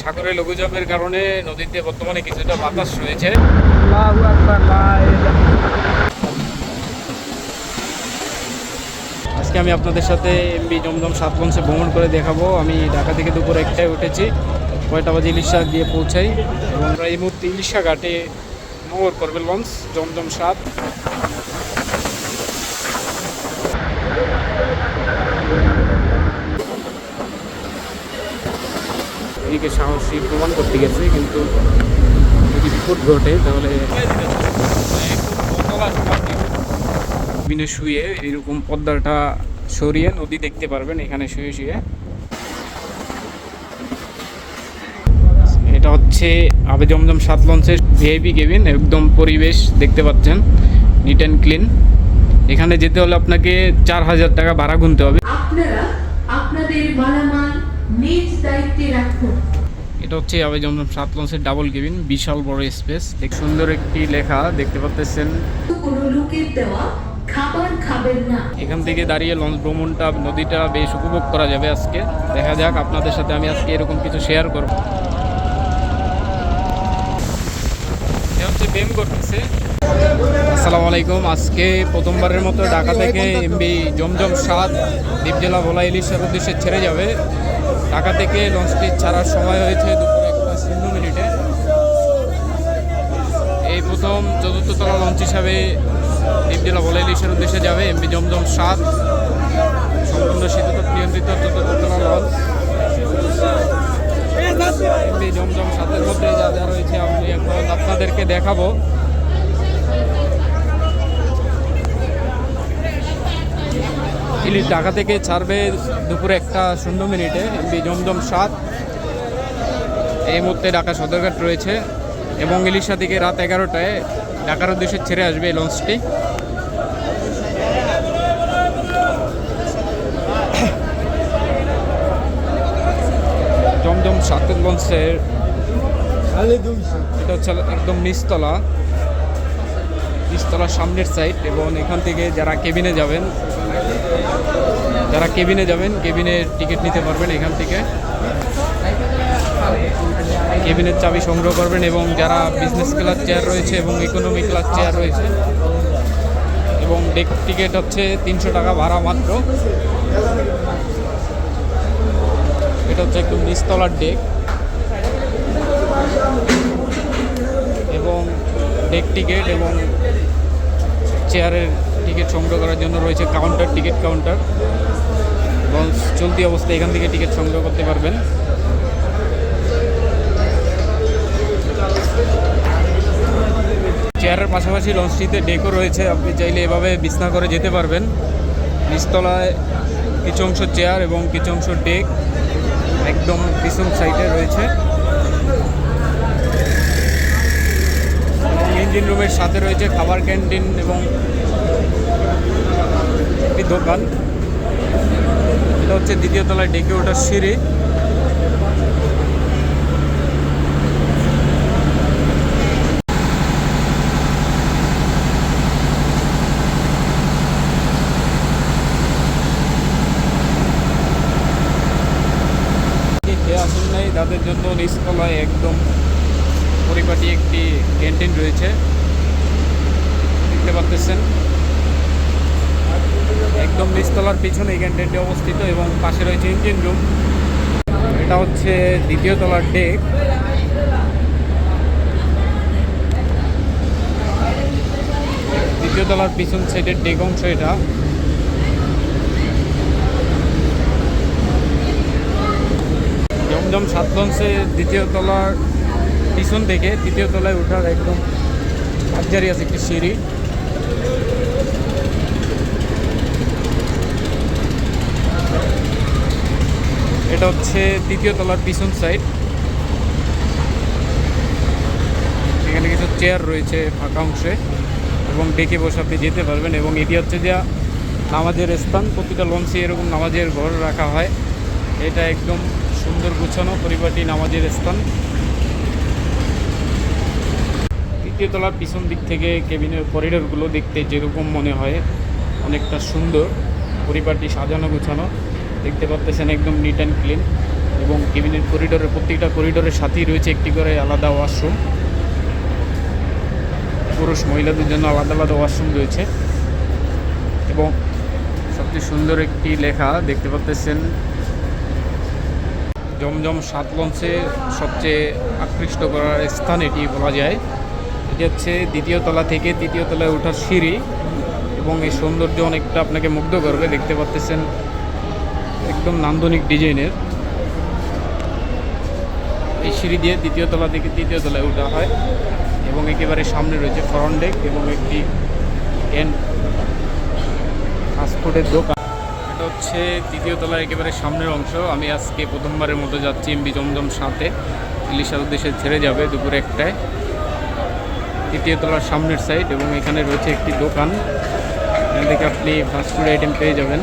সাগরে লঘুচাপের কারণে নদীতে বর্তমানে কিছুটা বাতাস রয়েছে। আজকে আমি আপনাদের সাথে এমবি জমজম সাত লঞ্চে ভ্রমণ করে দেখাবো। আমি ঢাকা থেকে দুপুর একটায় উঠেছি। কয়টা বাজে ইলিশা গিয়ে পৌঁছাই। এবং এই মুহূর্তে ইলিশা ঘাটে নোংর করবে লঞ্চ জমজম সাত। এদিকে সাহসী প্রমাণ করতে গেছে, কিন্তু যদি বিপদ ঘটে, তাহলে শুয়ে এরকম পদ্মাটা সরিয়ে নদী দেখতে পারবেন, এখানে শুয়ে শুয়ে। এটা হচ্ছে আবে জমজম সাত লঞ্চের ভিআইপি কেবিন, একদম পরিবেশ দেখতে পাচ্ছেন নিট অ্যান্ড ক্লিন এখানে যেতে হলে আপনাকে চার হাজার টাকা ভাড়া গুনতে হবে। আপনারা আপনাদের মালামাল নিজ দায়িত্বে রাখুন। এটা হচ্ছে আবে জমজম সাত লঞ্চের ডাবল কেবিন বিশাল বড় স্পেস দেখ সুন্দর একটি লেখা দেখতে পাচ্ছেন কোনো লোকের দেওয়া খাবার খাবেন না। এখান থেকে দাঁড়িয়ে লঞ্চ ভ্রমণটা নদীটা বেশ উপভোগ করা যাবে আজকে। দেখা যাক আপনাদের সাথে আমি আজকে এরকম কিছু শেয়ার করব। হচ্ছে বেম করতেছে। আসসালামু আলাইকুম। আজকে প্রথমবারের মতো ঢাকা থেকে এমবি জমজম সাত দ্বীপজেলা ভোলা ইলিশের উদ্দেশ্যে ছেড়ে যাবে। ঢাকা থেকে লঞ্চটি ছাড়ার সময় হয়েছে দুপুর একটা শূন্য মিনিটে। এই প্রথম চতুর্থ তলা লঞ্চ হিসাবে দ্বীপজেলা বলে ইলিশের উদ্দেশ্যে যাবে এমবি জমজম সাত। সম্পূর্ণ শীততাপ নিয়ন্ত্রিত চতুর্থ তলা লঞ্চ। এমবি জমজম সাতের মধ্যে যা যা রয়েছে, আমি এখন আপনাদেরকে দেখাবো। ইলিশ ঢাকা থেকে ছাড়বে দুপুরে একটা শূন্য মিনিটে এমবি জমজম সাত। এই মুহূর্তে ঢাকা সদরঘাট রয়েছে এবং ইলিশা থেকে রাত এগারোটায় ঢাকার উদ্দেশ্যে ছেড়ে আসবে এই লঞ্চটি। জমজম সাতের লঞ্চের এটা হচ্ছে একদম নিচতলা। নিচতলার সামনের সাইড এবং এখান থেকে যারা কেবিনে যাবেন, যারা কেবিনে যাবেন কেবিনের টিকিট নিতে পারবেন এখান থেকে। কেবিনের চাবি সংগ্রহ করবেন এবং যারা বিজনেস ক্লাস চেয়ার রয়েছে এবং ইকোনমি ক্লাস চেয়ার রয়েছে, এবং ডেক টিকিট হচ্ছে তিনশো টাকা ভাড়া মাত্র। এটা হচ্ছে একদম নিচতলার ডেক এবং ডেক টিকিট এবং চেয়ারের টিকিট সংগ্রহ করার জন্য রয়েছে কাউন্টার, টিকিট কাউন্টার। চলতি অবস্থায় এখান থেকে টিকিট সংগ্রহ করতে পারবেন। চেয়ারের পাশাপাশি লঞ্চটিতে ডেকও রয়েছে। আপনি চাইলে এভাবে বিছনা করে যেতে পারবেন। নিচতলায় কিছু অংশ চেয়ার এবং কিছু অংশ ডেক একদম পিছন সাইডে রয়েছে। ইঞ্জিন রুমের সাথে রয়েছে খাবার ক্যান্টিন এবং একটি দোকান। এটা হচ্ছে দ্বিতীয় তলায় ডেকে ওঠার সিঁড়ি। তাদের জন্য নিচতলায় একদম পরিপাটি একটি ক্যান্টিন রয়েছে। দেখতে পাচ্ছেন একদম নিচতলার পিছনে এই ক্যান্টিনটি অবস্থিত এবং পাশে রয়েছে ইঞ্জিন রুম এটা হচ্ছে দ্বিতীয় তলার ডেক দ্বিতীয় তলার পিছন সাইডের ডেক অংশ এটা। জমজম সাত লঞ্চে দ্বিতীয় তলার পিছন থেকে তৃতীয় তলায় ওঠার একদম লাক্সারি আছে একটি সিঁড়ি। এটা হচ্ছে তৃতীয় তলার পিছন সাইড এখানে কিছু চেয়ার রয়েছে ফাঁকা অংশে এবং ডেকে বসে আপনি যেতে পারবেন এবং এটি হচ্ছে যে নামাজের স্থান, প্রতিটা লঞ্চে এরকম নামাজের ঘর রাখা হয়। এটা একদম সুন্দর গুছানো পরিবারটি নামাজের স্থান। তৃতীয় তলার পিছন দিক থেকে কেবিনের করিডোরগুলো দেখতে যেরকম মনে হয়, অনেকটা সুন্দর। পরিবারটি সাজানো গুছানো, দেখতে পাচ্ছেন একদম নিট অ্যান্ড ক্লিন এবং কেবিনের করিডোরের প্রত্যেকটা করিডোরের সাথেই রয়েছে একটি করে আলাদা ওয়াশরুম পুরুষ মহিলাদের জন্য আলাদা আলাদা ওয়াশরুম রয়েছে এবং সবচেয়ে সুন্দর একটি লেখা দেখতে পাচ্ছেন জমজম সাত লঞ্চে সবচেয়ে আকৃষ্ট করার স্থান এটি বলা যায়। এটি হচ্ছে দ্বিতীয় তলা থেকে তৃতীয় তলায় ওঠার সিঁড়ি এবং এই সৌন্দর্য অনেকটা আপনাকে মুগ্ধ করবে। দেখতে পাচ্ছেন একদম নান্দনিক ডিজাইনের। এই সিঁড়ি দিয়ে দ্বিতীয় তলা থেকে তৃতীয় তলায় ওঠা হয় এবং একেবারে সামনে রয়েছে ফ্রন্ট ডেক এবং একটি ক্যান ফাস্টফুডের দোকান। এটা হচ্ছে তৃতীয় তলার একেবারে সামনের অংশ। আমি আজকে প্রথমবারের মতো যাচ্ছি এমবি জমজম সাথে। ইলিশার উদ্দেশ্যে ছেড়ে যাবে দুপুর একটায়। তৃতীয় তলার সামনের সাইড এবং এখানে রয়েছে একটি দোকান। এখান থেকে আপনি ফাস্টফুড আইটেম পেয়ে যাবেন।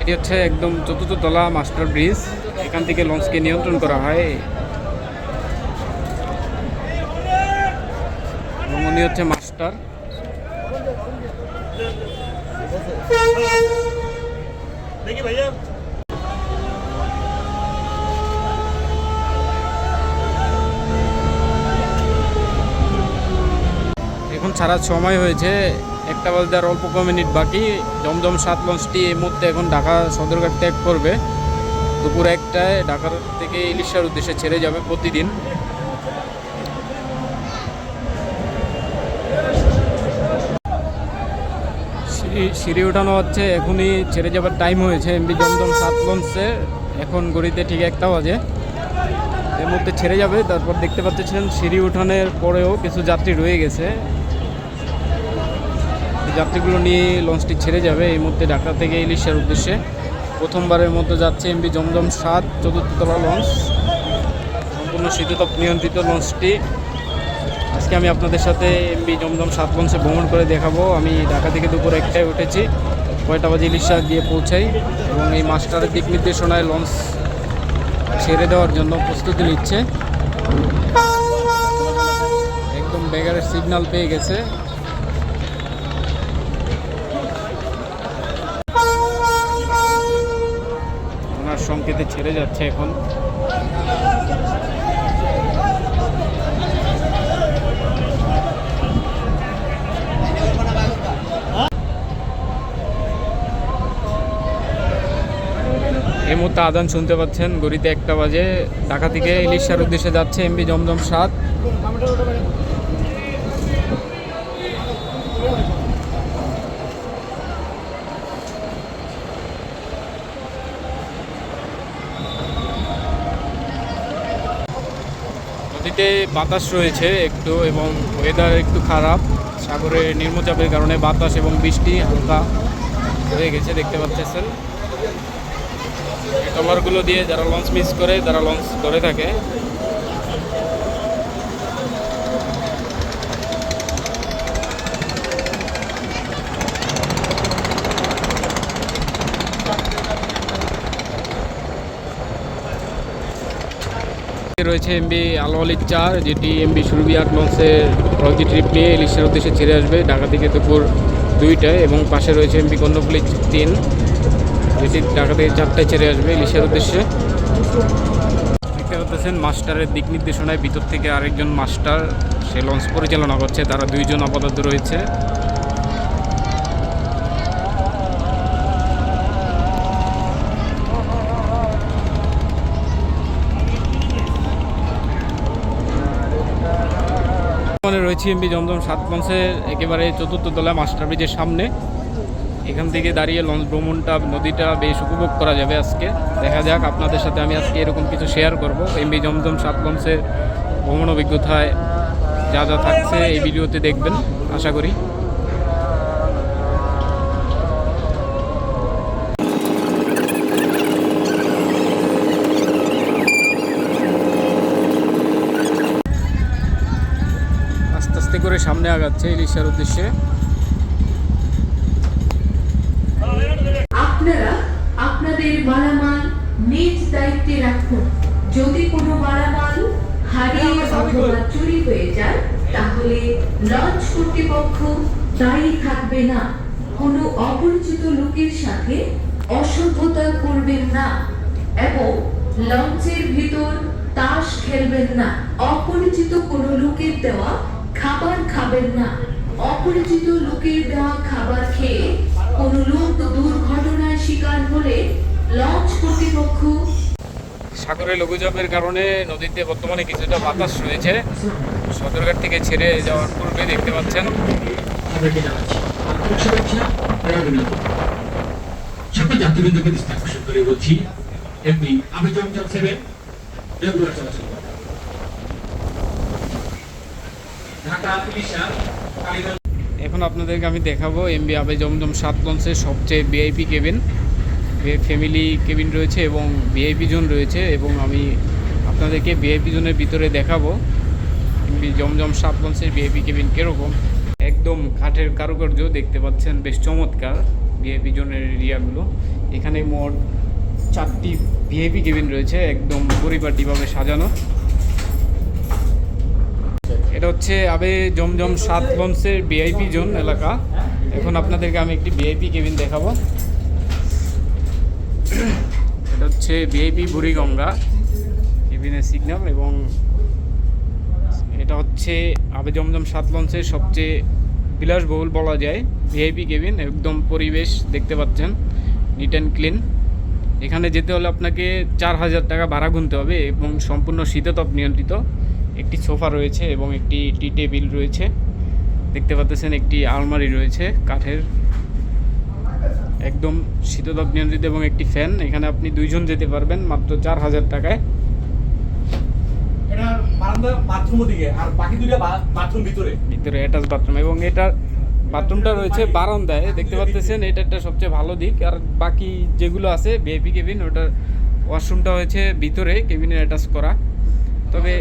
এটি হচ্ছে একদম চতুর্থ তলা মাস্টার ব্রিজ এখান থেকে লঞ্চকে নিয়ন্ত্রণ করা হয়। এবং উনি হচ্ছে মাস্টার দেখি ভাইয়া। ছাড়ার সময় হয়েছে। একটা বাজতে আর অল্প কম মিনিট বাকি। জমজম সাত লঞ্চটি এই মুহূর্তে এখন ঢাকা সদরঘাট ত্যাগ করবে। দুপুর একটায় ঢাকার থেকে ইলিশার উদ্দেশ্যে ছেড়ে যাবে প্রতিদিন। সিঁড়ি ওঠানো হচ্ছে, এখনই ছেড়ে যাবার টাইম হয়েছে। এমবি জমজম সাত লঞ্চে, এখন গড়িতে ঠিক একটা বাজে। এর মধ্যে ছেড়ে যাবে, তারপর দেখতে পাচ্ছেন সিঁড়ি উঠানের পরেও কিছু যাত্রী রয়ে গেছে। যাত্রীগুলো নিয়ে লঞ্চটি ছেড়ে যাবে। এই মুহূর্তে ঢাকা থেকে ইলিশের উদ্দেশ্যে প্রথমবারের মতো যাচ্ছে এমবি জমজম সাত চতুর্থ তলা লঞ্চ। সম্পূর্ণ শীততাপ নিয়ন্ত্রিত লঞ্চটি। আজকে আমি আপনাদের সাথে এমবি জমজম সাত লঞ্চে ভ্রমণ করে দেখাবো। আমি ঢাকা থেকে দুপুর একটায় উঠেছি। কয়টা বাজে ইলিশা গিয়ে পৌঁছাই এবং এই মাস্টারের দিক নির্দেশনায় লঞ্চ ছেড়ে দেওয়ার জন্য প্রস্তুতি নিচ্ছে। একদম বেগারের সিগন্যাল পেয়ে গেছে। ওনার ছেড়ে যাচ্ছে এখন। এই মুহূর্তে আদান শুনতে পাচ্ছেন গড়িতে একটা বাজে। ঢাকা থেকে ইলিশার উদ্দেশ্যে যাচ্ছে এমবি জমজম সাত নদীতে বাতাস রয়েছে একটু এবং ওয়েদার একটু খারাপ। সাগরে নিম্নচাপের কারণে বাতাস এবং বৃষ্টি হালকা হয়ে গেছে, দেখতে পাচ্ছেন। ট্রলারগুলো দিয়ে যারা লঞ্চ মিস করে, তারা লঞ্চ করে থাকে। রয়েছে এমবি আলোয়ালি চার যেটি এমবি সুরবিয়াট লঞ্চের প্রতি ট্রিপ নিয়ে ইলিশের উদ্দেশ্যে ছেড়ে আসবে ঢাকা থেকে দুপুর দুইটায় এবং পাশে রয়েছে এমবি কর্ণফুলি তিন, যেটি ঢাকা থেকে চারটায় ছেড়ে আসবে ইলিশের উদ্দেশ্যে। দেখতে পাচ্ছেন মাস্টারের দিক নির্দেশনায় ভিতর থেকে আরেকজন মাস্টার, সে লঞ্চ পরিচালনা করছে, তারা দুইজন আপাতত রয়েছে। মানে রয়েছি এমবি জমজম সাত একেবারে চতুর্থ তলায় মাস্টার ব্রিজের সামনে। এখান থেকে দাঁড়িয়ে লঞ্চ ভ্রমণটা, নদীটা বেশ উপভোগ করা যাবে আজকে। দেখা যাক, আপনাদের সাথে আমি আজকে এরকম কিছু শেয়ার করব। এমবি জমজম সাত লঞ্চের ভ্রমণ অভিজ্ঞতায় যা যা থাকছে এই ভিডিওতে দেখবেন, আশা করি। সামনে আগাচ্ছে ইলিশার উদ্দেশ্যে। আপনারা আপনাদের মালামাল নিজ দায়িত্বে রাখুন। যদি কোনো মালামাল হারিয়ে অথবা চুরি হয়ে যায় তাহলে লঞ্চ কর্তৃপক্ষ দায়ী থাকবে না। কোনো অপরিচিত লোকের সাথে অসভ্যতা করবেন না এবং লঞ্চের ভিতর তাস খেলবেন না। অপরিচিত কোনো লোকের দেওয়া খাবার খাবেন না। অপরিচিত লোকের দেওয়া খাবার খেয়ে কোনো লোক দুর্ঘটনায় শিকার হলে লঞ্চ কর্তৃপক্ষ সাগরে লঘুচাপের কারণে নদীতে বর্তমানে কিছুটা বাতাস রয়েছে। সদরঘাট থেকে ছেড়ে যাওয়ার পূর্বে দেখতে পাচ্ছেন। সকল যাত্রীবৃন্দকে দৃষ্টি আকর্ষণ করে বলছি এমনি আমি জমজম সেভেন রেগুলার চলাচল করে। ঢাকা ইলিশা কালীগঞ্জ এখন আপনাদেরকে আমি দেখাবো এমবি আবে জমজম সাত লঞ্চের সবচেয়ে ভিআইপি কেবিন। ফ্যামিলি কেবিন রয়েছে এবং ভিআইপি জোন রয়েছে এবং আমি আপনাদেরকে ভিআইপি জোনের ভিতরে দেখাবো। এমবি জমজম সাত লঞ্চের ভিআইপি কেবিন কীরকম? একদম কাঠের কারুকার্য দেখতে পাচ্ছেন, বেশ চমৎকার ভিআইপি জোনের এরিয়াগুলো। এখানে মোট চারটি ভিআইপি কেবিন রয়েছে, একদম পরিপাটিভাবে সাজানো। এটা হচ্ছে আবে জমজম সাত লঞ্চের ভিআইপি জোন এলাকা। এখন আপনাদেরকে আমি একটি ভিআইপি কেবিন দেখাবো। এটা হচ্ছে ভিআইপি বুড়িগঙ্গা কেবিনের সিগন্যাল এবং এটা হচ্ছে আবে জমজম সাত লঞ্চের সবচেয়ে বিলাসবহুল বলা যায় ভিআইপি কেবিন। একদম পরিবেশ দেখতে পাচ্ছেন নিট অ্যান্ড ক্লিন এখানে যেতে হলে আপনাকে চার হাজার টাকা ভাড়া গুনতে হবে এবং সম্পূর্ণ শীততাপ নিয়ন্ত্রিত। একটি সোফা রয়েছে এবং একটি টি টেবিল রয়েছে। দেখতে পাচ্ছেন একটি আলমারি রয়েছে কাঠের। একদম শীততাপ নিয়ন্ত্রিত এবং একটি ফ্যান। এখানে আপনি দুইজন যেতে পারবেন মাত্র চার হাজার টাকায়। ভিতরে। ভিতরে অ্যাটাচ বাথরুম এবং এটার বাথরুমটা রয়েছে বারান্দায়। দেখতে পাচ্ছেন এটা একটা সবচেয়ে ভালো দিক। আর বাকি যেগুলো আছে ভিআইপি কেবিন ওটার ওয়াশরুমটা হয়েছে ভিতরে কেবিনের অ্যাটাচ করা। তবে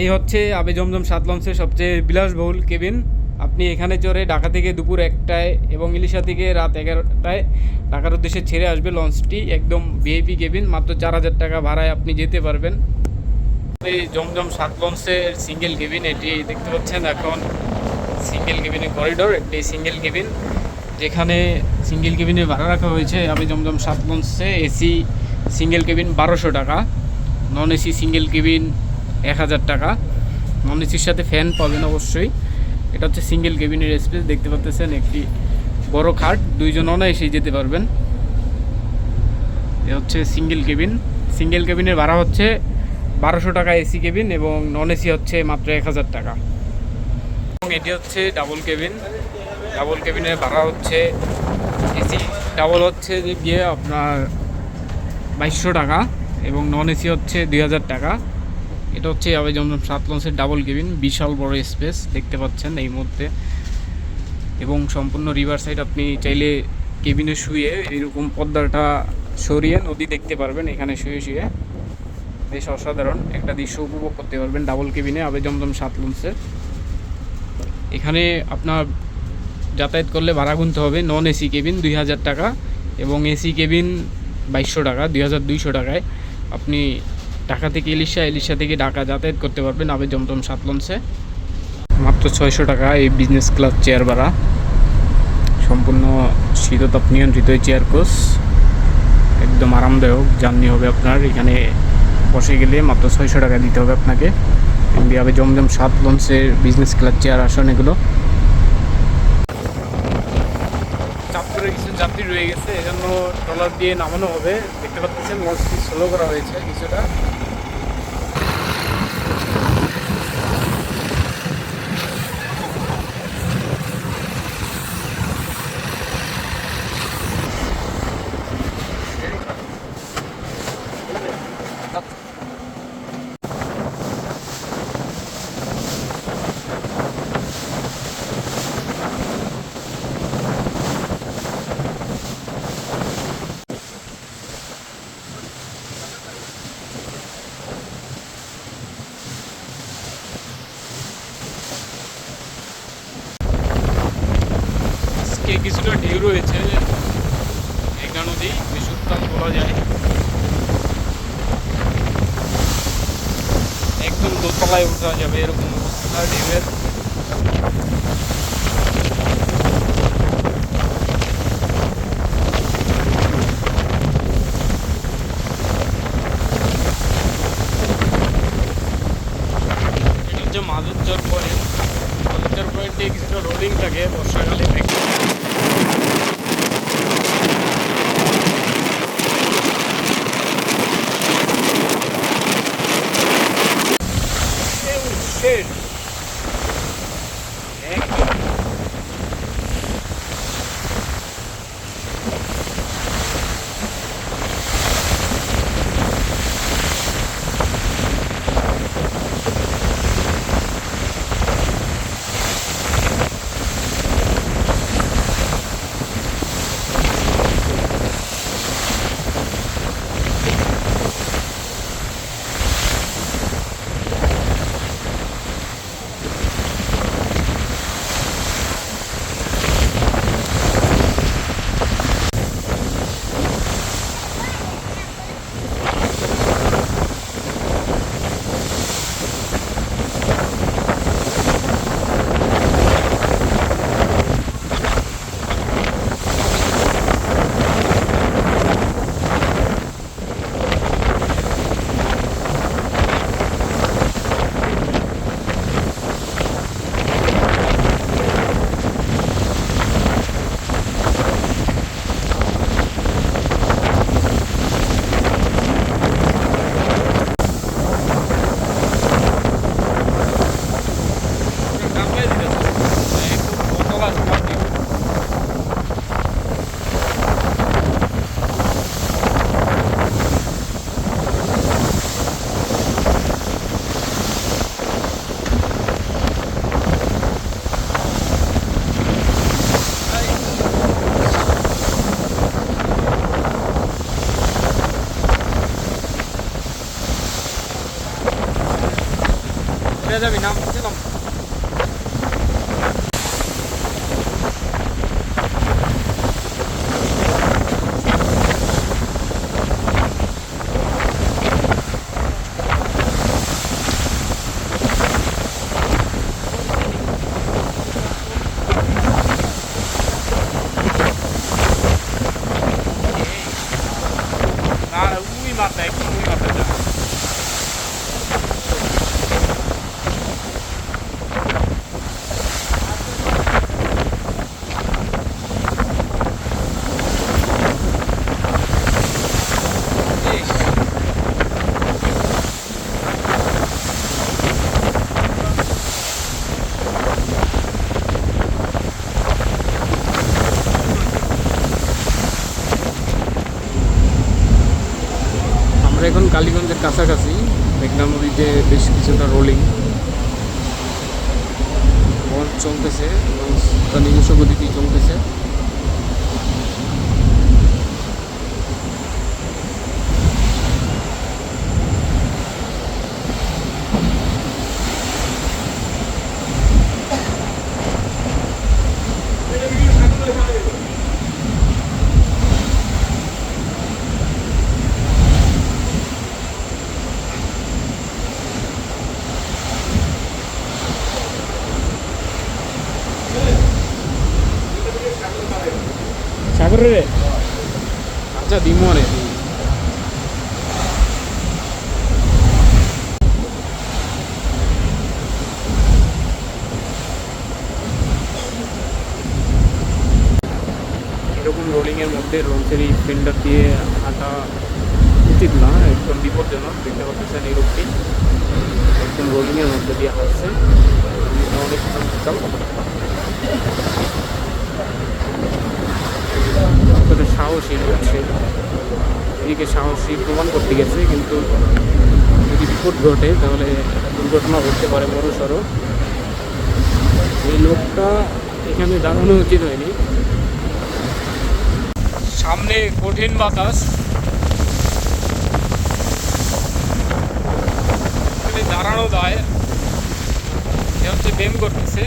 এই হচ্ছে আবে জমজম সাত লঞ্চের সবচেয়ে বিলাসবহুল কেবিন। আপনি এখানে চড়ে ঢাকা থেকে দুপুর একটায় এবং ইলিশা থেকে রাত এগারোটায় ঢাকার উদ্দেশ্যে ছেড়ে আসবে লঞ্চটি। একদম ভিআইপি কেবিন, মাত্র চার হাজার টাকা ভাড়ায় আপনি যেতে পারবেন। এই জমজম সাত লঞ্চের সিঙ্গেল কেবিন, এটি দেখতে পাচ্ছেন এখন সিঙ্গেল কেবিনের করিডোর একটি সিঙ্গেল কেবিন, যেখানে সিঙ্গেল কেবিনে ভাড়া রাখা হয়েছে আবে জমজম সাত লঞ্চে। এসি সিঙ্গেল কেবিন বারোশো টাকা। নন এসি সিঙ্গেল কেবিন এক হাজার টাকা। নন এসির সাথে ফ্যান পাবেন অবশ্যই। এটা হচ্ছে সিঙ্গেল কেবিনের স্পেস দেখতে পাচ্ছেন একটি বড় খাট। দুইজন অনায়াসেই যেতে পারবেন। এ হচ্ছে সিঙ্গেল কেবিন সিঙ্গেল কেবিনের ভাড়া হচ্ছে বারোশো টাকা এসি কেবিন এবং নন এসি হচ্ছে মাত্র এক হাজার টাকা। এবং এটি হচ্ছে ডাবল কেবিন ডাবল কেবিনের ভাড়া হচ্ছে এসি ডাবল হচ্ছে যে গিয়ে আপনার বাইশশো টাকা। এবং নন এসি হচ্ছে দুই হাজার টাকা। এটা হচ্ছে আবে জমজম সাত লঞ্চের ডাবল কেবিন বিশাল বড় স্পেস দেখতে পাচ্ছেন এই মুহূর্তে। এবং সম্পূর্ণ রিভার সাইড আপনি চাইলে কেবিনে শুয়ে এরকম পদ্মাটা সরিয়ে নদী দেখতে পারবেন, এখানে শুয়ে শুয়ে। বেশ অসাধারণ একটা দৃশ্য উপভোগ করতে পারবেন ডাবল কেবিনে আবে জমজম সাত লঞ্চের এখানে আপনার যাতায়াত করলে ভাড়া গুনতে হবে নন এসি কেবিন দুই হাজার টাকা এবং এসি কেবিন বাইশশো টাকা, দুই হাজার দুইশো টাকায়। আপনি ঢাকা থেকে ইলিশা ইলিশা থেকে ঢাকা যাতায়াত করতে পারবেন আবে জমজম সাত লঞ্চে মাত্র ছয়শো টাকা এই বিজনেস ক্লাস চেয়ার ভাড়া। সম্পূর্ণ শীততাপ নিয়ন্ত্রিত এই চেয়ার কোচ একদম আরামদায়ক জার্নি হবে আপনার। এখানে বসে গেলে মাত্র ছয়শো টাকা দিতে হবে আপনাকে। এমবি আবে জমজম সাত লঞ্চের বিজনেস ক্লাস চেয়ার আসন এগুলো চাঁদপুরে কিছু যাত্রী রয়ে গেছে, এজন্য ট্রলার দিয়ে নামানো হবে। দেখতে পাচ্ছেন লঞ্চটি স্লো করা হয়েছে, কিছুটা আজকে কিছুটা ঢেউ রয়েছে মেঘনা নদী বেশ বলা যায়। একদম দোতলায় উঠা যাবে এরকম অবস্থা। ঢেউয়ের উঠে যাবি নাম গেলাম না উই মাথা একদম উই মাথা যা আমরা এখন কালীগঞ্জের কাছাকাছি মেঘনা নদীতে বেশ কিছুটা রোলিং লঞ্চ চলতেছে লঞ্চটা নিজস্ব গতিতেই চলতেছে সাগরে রে আচ্ছা দিমনে এরকম রোলিংয়ের মধ্যে এই ফিল্ডার দিয়ে হাঁটা উচিত না, একদম বিপজ্জনক। দেখতে পাচ্ছেন এই রোগটি একদম রোলিংয়ের মধ্যে দিয়ে হাঁটছে। সাহসী হচ্ছে। এদিকে সাহসী প্রমাণ করতে গেছে, কিন্তু যদি বিপদ ঘটে, তাহলে দুর্ঘটনা ঘটতে পারে বড় সড়ো এই লোকটা এখানে দাঁড়ানো উচিত হয়নি। সামনে কঠিন বাতাস। দাঁড়ানো দায়। হচ্ছে বেম করতেছে।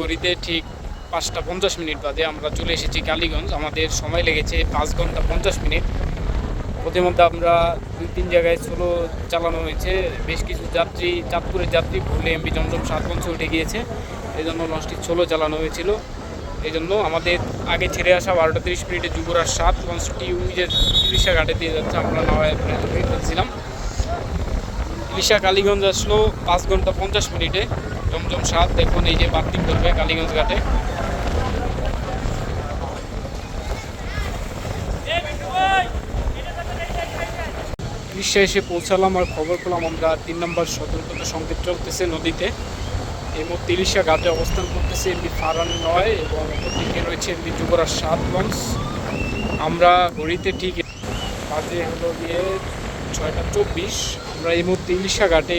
ঘড়িতে ঠিক পাঁচটা পঞ্চাশ মিনিট বাদে আমরা চলে এসেছি কালীগঞ্জ। আমাদের সময় লেগেছে পাঁচ ঘণ্টা পঞ্চাশ মিনিট। প্রতিমধ্যে আমরা দুই তিন জায়গায় সোলো চালানো হয়েছে। বেশ কিছু যাত্রী, চাঁদপুরের যাত্রী, ভুলে এমবি জমজম সাতগঞ্জে উঠে গিয়েছে। এই জন্য লঞ্চটি সোলো চালানো হয়েছিল। এই জন্য আমাদের আগে ছেড়ে আসা বারোটা তিরিশ মিনিটে যুবরাজ সাত, লঞ্চটি যে ইলিশা ঘাটে দিয়ে যাচ্ছে। আমরা নাওয়ায় ফেলছিলাম। ইলিশা কালীগঞ্জ আসলো পাঁচ ঘণ্টা পঞ্চাশ মিনিটে। জমজম সাত দেখুন, এই যে বার্তিক করবে কালীগঞ্জ ঘাটে। ইলিশা এসে পৌঁছালাম আর খবর পেলাম আমরা তিন নম্বর সতর্কতা সংকেত চলতেছে নদীতে। এই মুহূর্তে ইলিশা ঘাটে অবস্থান করতেছে এমনি ফারান নয় এবং অপরদিকে রয়েছে এমনি যুবরাজ সাত লঞ্চ আমরা ঘড়িতে ঠিক বাজে হলো গিয়ে ছয়টা চব্বিশ। আমরা এই মুহূর্তে ইলিশা ঘাটে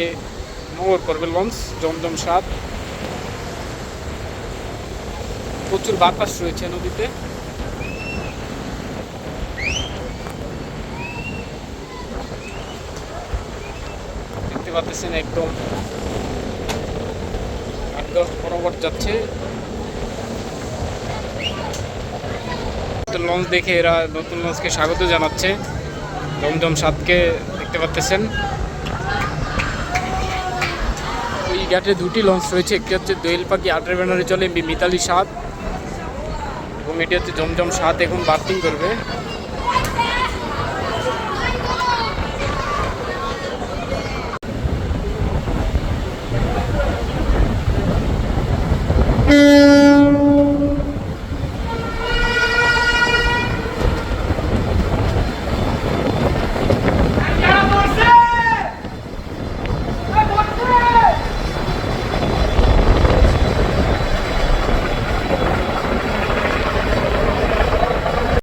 নোংর করবে লঞ্চ, জমজম সাত প্রচুর বাতাস রয়েছে নদীতে। দেখতে পাচ্ছেন একদম একদম বরাবর যাচ্ছে। নতুন লঞ্চ দেখে এরা নতুন লঞ্চকে স্বাগত জানাচ্ছে। জমজম সাতকে দেখতে পাচ্ছেন। ওই ঘাটে দুটি লঞ্চ রয়েছে। একটি হচ্ছে দোয়েল পাখি আটের ব্যানারে চলে মিতালি সাত এবং এটি হচ্ছে জমজম সাত এখন বার্থিং করবে।